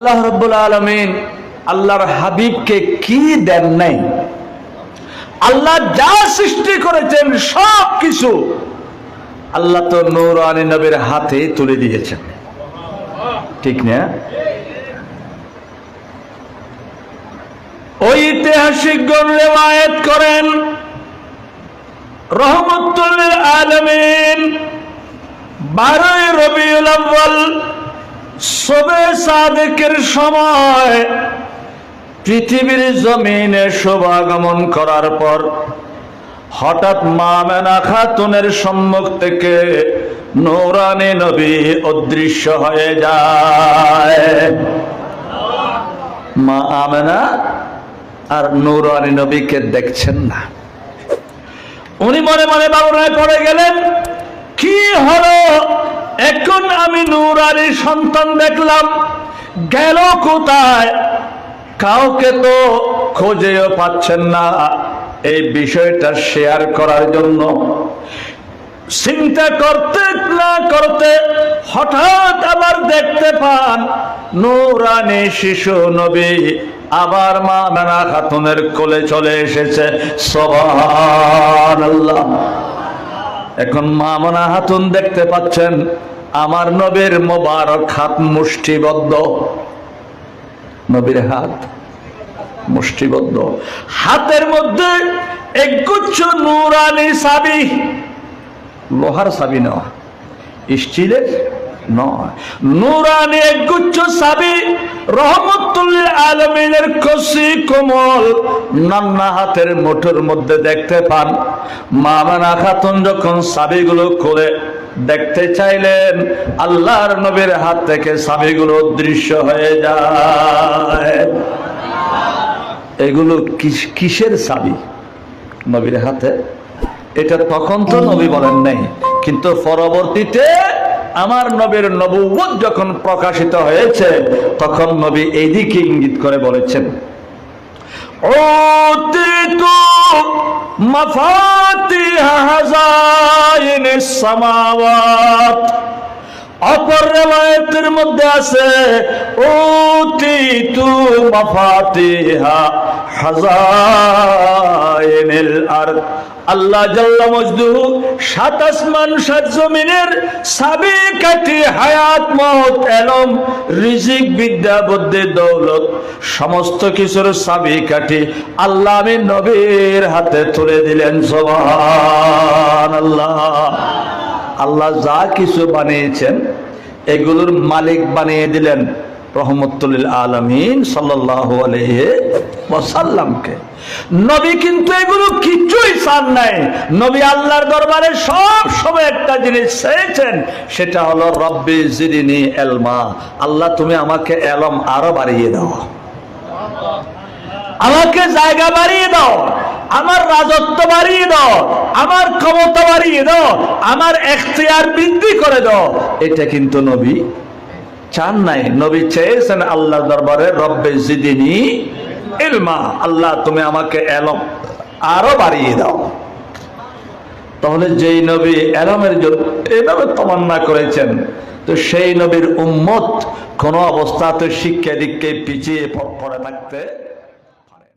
আল্লাহ রব্বুল আলমিন আল্লাহর হাবিবকে কি দেন নাই? আল্লাহ যা সৃষ্টি করেছেন সব কিছু আল্লাহ তো নৌরানি নবীর হাতে তুলে দিয়েছেন। ঠিক না? ঐতিহাসিকগণ রেওয়ায়ত করেন রহমতুল আলমিন, বারোই রবিউল আব্বাল সবে সাদেকের সময় পৃথিবীর জমিনে শোভাগমন করার পর হঠাৎ মা মেনা খাতুনের সম্মুখ থেকে নৌরানি নবী অদৃশ্য হয়ে যায়। মা আমেনা আর নৌরানি নবীকে দেখছেন না। উনি মনে মনে বাবুরায় পড়ে গেলেন, কি হলো? এখন আমি নুরারির সন্তান দেখলাম। গেল কোথায়? কাউকে তো খোঁজেও পাচ্ছেন না। এই বিষয়টা শেয়ার করার জন্য। চিন্তা করতে না করতে হঠাৎ আবার দেখতে পান নৌরানি শিশু নবী আবার মা নানা খাতুনের কোলে চলে এসেছে। সবান আল্লাহ এখন মা মনা হাতুন দেখতে পাচ্ছেন, আমার নবীর মোবারক হাত মুষ্টিবদ্ধ। নবীর হাত মুষ্টিবদ্ধ। হাতের মধ্যে একগুচ্ছ নুরানি সাবি। লোহার সাবি নয় স্টিলের নয় নুরানি একগুচ্ছ সাবি রহমতুল্লাহ আলমিনের কোমল নান্না হাতের মুঠোর মধ্যে দেখতে পান। মামানা খাতুন যখন সাবিগুলো খুলে দেখতে চাইলেন, আল্লাহর নবীর হাত থেকে সাবিগুলো দৃশ্য হয়ে যায়। এগুলো কিস- কিসের সাবি নবীর হাতে? এটা তখন তো নবী বলেন নাই, কিন্তু পরবর্তীতে আমার নবীর নবুয়ত যখন প্রকাশিত হয়েছে, তখন নবী এইদিকে ইঙ্গিত করে বলেছেন तो मफाती हजाइन समावत অপর রেওয়ায়তের মধ্যে আছে অতি তু মাফাতিহা হাজাইনিল আরদ আল্লাহ জাল্লা মজদুহু, সাত আসমান, সাত জমিনের সাবি কাটি হায়াত মত এলম, রিজিক, বিদ্যা, বুদ্ধি, দৌলত, সমস্ত কিছুর সাবি কাটি আল্লাহ আমি নবীর হাতে তুলে দিলেন সবান আল্লাহ আল্লাহ যা কিছু বানিয়েছেন, এগুলোর মালিক বানিয়ে দিলেন রহমতুল্লিল আলমিন সাল্লাহ আলহ্লামকে নবী কিন্তু এগুলো কিছুই চান নাই। নবী আল্লাহর দরবারে সব সময় একটা জিনিস চেয়েছেন, সেটা হলো, রব্বি জিরিনি এলমা, আল্লাহ তুমি আমাকে এলম আরও বাড়িয়ে দাও। আমাকে জায়গা বাড়িয়ে দাও, আমার রাজত্ব বাড়িয়ে দাও, আমার ক্ষমতা বাড়িয়ে দাও, আমার এখতিয়ার বৃদ্ধি করে দাও। এটা কিন্তু নবী চান নাই। নবী চেয়েছেন আল্লাহ দরবারে, রব্বে জিদিনী ইলমা আল্লাহ তুমি আমাকে এলম আরও বাড়িয়ে দাও। তাহলে যেই নবী এলমের জন্য এভাবে তমান্না করেছেন, তো সেই নবীর উম্মত কোনো অবস্থাতে শিক্ষা দিককে পিছিয়ে পড়ে থাকতে